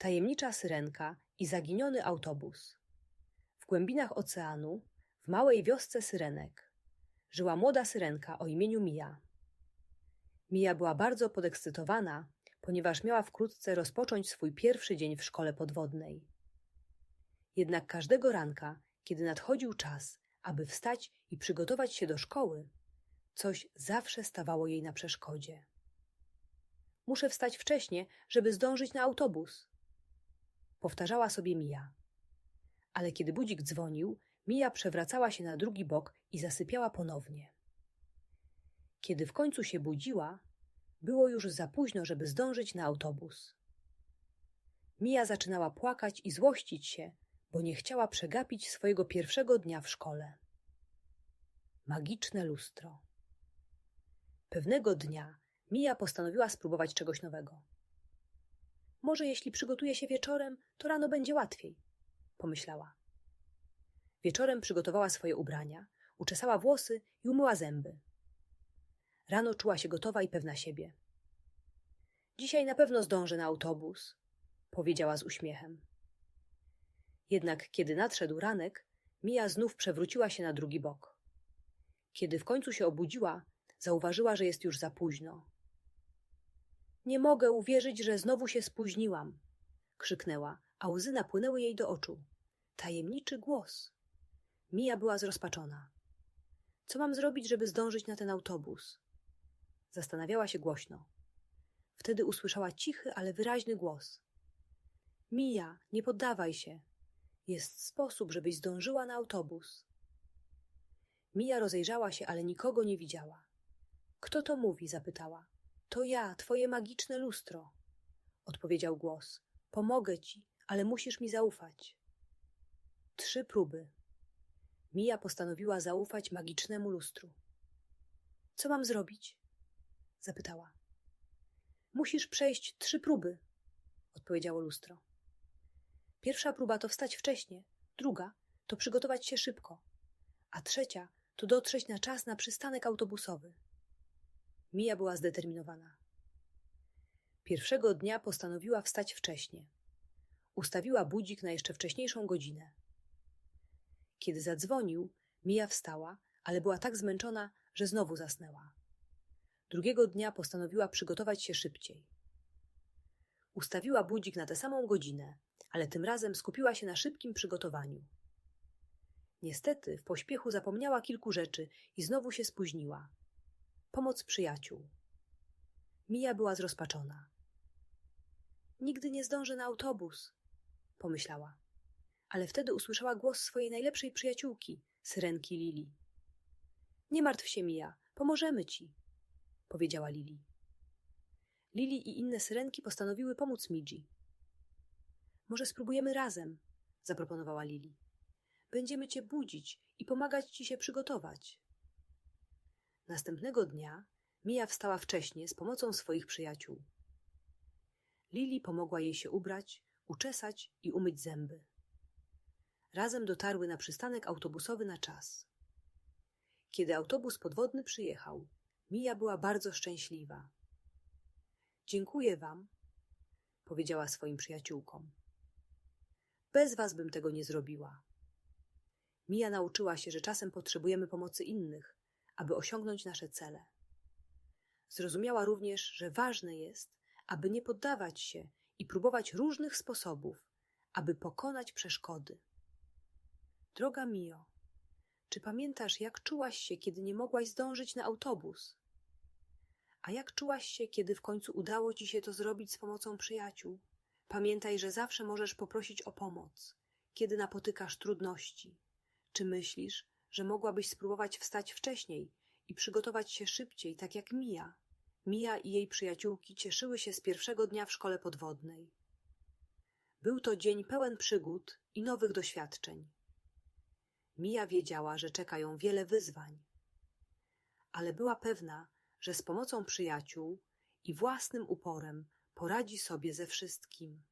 tajemnicza syrenka i zaginiony autobus. W głębinach oceanu, w małej wiosce syrenek, żyła młoda syrenka o imieniu Mija. Mija była bardzo podekscytowana, ponieważ miała wkrótce rozpocząć swój pierwszy dzień w szkole podwodnej. Jednak każdego ranka, kiedy nadchodził czas, aby wstać i przygotować się do szkoły, coś zawsze stawało jej na przeszkodzie. Muszę wstać wcześnie, żeby zdążyć na autobus. Powtarzała sobie Mija. Ale kiedy budzik dzwonił, Mija przewracała się na drugi bok i zasypiała ponownie. Kiedy w końcu się budziła, było już za późno, żeby zdążyć na autobus. Mija zaczynała płakać i złościć się, bo nie chciała przegapić swojego pierwszego dnia w szkole. Magiczne lustro. Pewnego dnia Mija postanowiła spróbować czegoś nowego. Może jeśli przygotuję się wieczorem, to rano będzie łatwiej, pomyślała. Wieczorem przygotowała swoje ubrania, uczesała włosy i umyła zęby. Rano czuła się gotowa i pewna siebie. Dzisiaj na pewno zdążę na autobus, powiedziała z uśmiechem. Jednak kiedy nadszedł ranek, Mija znów przewróciła się na drugi bok. Kiedy w końcu się obudziła, zauważyła, że jest już za późno. Nie mogę uwierzyć, że znowu się spóźniłam, krzyknęła, a łzy napłynęły jej do oczu. Tajemniczy głos. Mija była zrozpaczona. Co mam zrobić, żeby zdążyć na ten autobus? Zastanawiała się głośno. Wtedy usłyszała cichy, ale wyraźny głos. Mija, nie poddawaj się. Jest sposób, żebyś zdążyła na autobus. Mija rozejrzała się, ale nikogo nie widziała. Kto to mówi? zapytała. To ja, twoje magiczne lustro, odpowiedział głos. Pomogę ci, ale musisz mi zaufać. Trzy próby. Mija postanowiła zaufać magicznemu lustru. Co mam zrobić? zapytała. Musisz przejść trzy próby, odpowiedziało lustro. Pierwsza próba to wstać wcześnie, druga to przygotować się szybko, a trzecia to dotrzeć na czas na przystanek autobusowy. Mija była zdeterminowana. Pierwszego dnia postanowiła wstać wcześnie. Ustawiła budzik na jeszcze wcześniejszą godzinę. Kiedy zadzwonił, Mija wstała, ale była tak zmęczona, że znowu zasnęła. Drugiego dnia postanowiła przygotować się szybciej. Ustawiła budzik na tę samą godzinę, ale tym razem skupiła się na szybkim przygotowaniu. Niestety w pośpiechu zapomniała kilku rzeczy i znowu się spóźniła. Pomoc przyjaciół. Mija była zrozpaczona. Nigdy nie zdążę na autobus, pomyślała. Ale wtedy usłyszała głos swojej najlepszej przyjaciółki, syrenki Lili. Nie martw się, Mija, pomożemy ci, powiedziała Lili. Lili i inne syrenki postanowiły pomóc Midzi. Może spróbujemy razem, zaproponowała Lili. Będziemy cię budzić i pomagać ci się przygotować. Następnego dnia Mija wstała wcześnie z pomocą swoich przyjaciół. Lili pomogła jej się ubrać, uczesać i umyć zęby. Razem dotarły na przystanek autobusowy na czas. Kiedy autobus podwodny przyjechał, Mija była bardzo szczęśliwa. Dziękuję wam, powiedziała swoim przyjaciółkom. Bez was bym tego nie zrobiła. Mija nauczyła się, że czasem potrzebujemy pomocy innych, aby osiągnąć nasze cele. Zrozumiała również, że ważne jest, aby nie poddawać się i próbować różnych sposobów, aby pokonać przeszkody. Droga Mio, czy pamiętasz, jak czułaś się, kiedy nie mogłaś zdążyć na autobus? A jak czułaś się, kiedy w końcu udało ci się to zrobić z pomocą przyjaciół? Pamiętaj, że zawsze możesz poprosić o pomoc, kiedy napotykasz trudności. Czy myślisz, że mogłabyś spróbować wstać wcześniej i przygotować się szybciej, tak jak Mija? Mija i jej przyjaciółki cieszyły się z pierwszego dnia w szkole podwodnej. Był to dzień pełen przygód i nowych doświadczeń. Mija wiedziała, że czeka ją wiele wyzwań, ale była pewna, że z pomocą przyjaciół i własnym uporem poradzi sobie ze wszystkim.